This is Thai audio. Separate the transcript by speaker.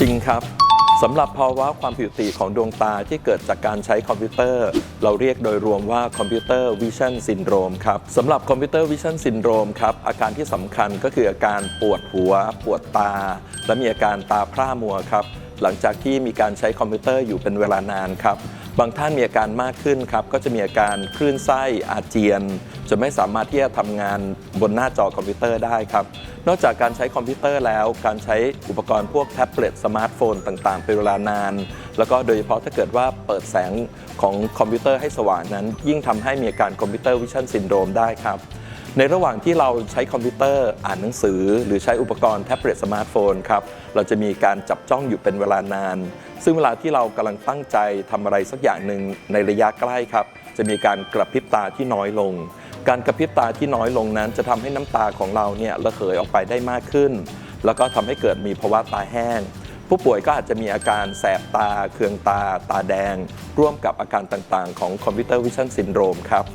Speaker 1: จริงครับสำหรับภาวะความผิดปกติของดวงตาที่เกิดจากการใช้คอมพิวเตอร์ เราเรียกโดยรวมว่าคอมพิวเตอร์วิชั่นซินโดรมครับสำหรับคอมพิวเตอร์วิชั่นซินโดรมครับอาการที่สำคัญก็คืออาการปวดหัว ปวดตา และมีอาการตาพร่ามัวครับหลังจากที่มีการใช้คอมพิวเตอร์อยู่เป็นเวลานานครับ บางท่านมีอาการมากขึ้นครับก็จะมีอาการคลื่นไส้อาเจียนจนไม่สามารถที่จะทำงานบนหน้าจอคอมพิวเตอร์ได้ครับนอกจากการใช้คอมพิวเตอร์แล้ว การใช้อุปกรณ์พวกแท็บเล็ตสมาร์ทโฟนต่างๆเป็นเวลานาน แล้วก็โดยเฉพาะถ้าเกิดว่าเปิดแสงของคอมพิวเตอร์ให้สว่างนั้น ยิ่งทำให้มีอาการคอมพิวเตอร์วิชั่นซินโดรมได้ครับ ในระหว่างที่เราใช้คอมพิวเตอร์อ่านหนังสือ หรือใช้อุปกรณ์แท็บเล็ตสมาร์ทโฟนครับเราจะมีการจับจ้องอยู่เป็นเวลานาน ซึ่งเวลาที่เรากำลังตั้งใจทำอะไรสักอย่างหนึ่งในระยะใกล้ครับ จะมีการกระพริบตาที่น้อยลง การกระพริบตาที่น้อยลงนั้น จะทำให้น้ำตาของเราเนี่ยระเหยออกไปได้มากขึ้น แล้วก็ทำให้เกิดมีภาวะตาแห้งผู้ป่วยก็อาจจะมีอาการแสบตา เคืองตา ตาแดง ร่วมกับอาการต่างๆ ของคอมพิวเตอร์วิชั่นซินโดรมครับ